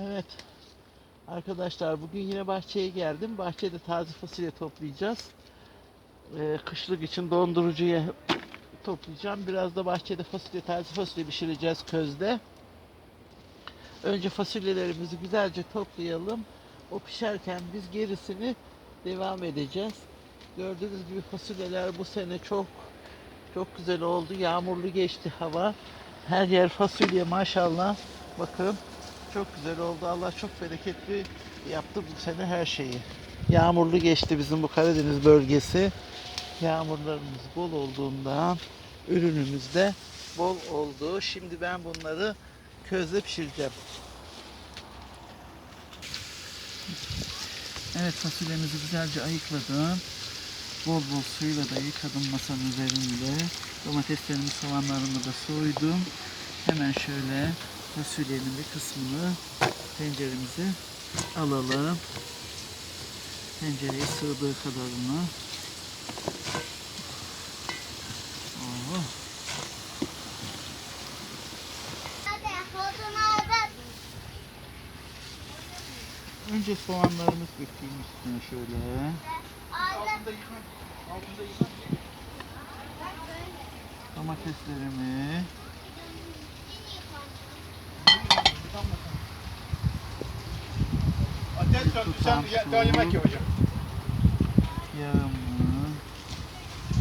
Evet. Arkadaşlar bugün yine bahçeye geldim. Bahçede taze fasulye toplayacağız. Ee, kışlık için dondurucuya toplayacağım. Biraz da bahçede fasulye, taze fasulye pişireceğiz közde. Önce fasulyelerimizi güzelce toplayalım. O pişerken biz gerisini devam edeceğiz. Gördüğünüz gibi fasulyeler bu sene çok çok güzel oldu. Yağmurlu geçti hava. Her yer fasulye maşallah. Bakın çok güzel oldu. Allah çok bereketli yaptı bu sene her şeyi. Yağmurlu geçti bizim bu Karadeniz bölgesi. Yağmurlarımız bol olduğundan ürünümüz de bol oldu. Şimdi ben bunları közde pişireceğim. Evet fasulyemizi güzelce ayıkladım. Bol bol suyla da yıkadım masanın üzerinde. Domateslerimi, soğanlarımı da soydum. Hemen şöyle fasulyenin bir kısmını tenceremize alalım. Tencereye sığdığı kadarını. Oh. Önce soğanlarımız dökeyim üstüne şöyle. Aldım. Domateslerimi. Ateş söndü sen ya- daha yemek yapacağım. Yağımı.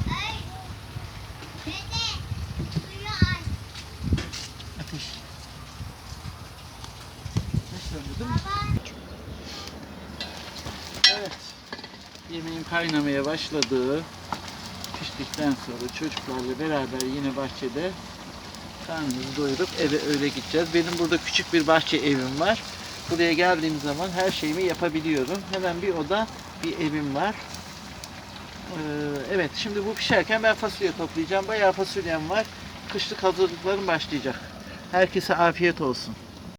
Ay. Dede. Suyu aç. Ateş. Ateş söndü değil mi? Baba. Evet. Yemeğim kaynamaya başladı. Piştikten sonra çocuklarla beraber yine bahçede karnımızı doyurup eve öyle gideceğiz. Benim burada küçük bir bahçe evim var. Buraya geldiğim zaman her şeyimi yapabiliyorum. Hemen bir oda, bir evim var. Ee, evet, şimdi bu pişerken ben fasulye toplayacağım. Bayağı fasulyem var. Kışlık hazırlıklarım başlayacak. Herkese afiyet olsun.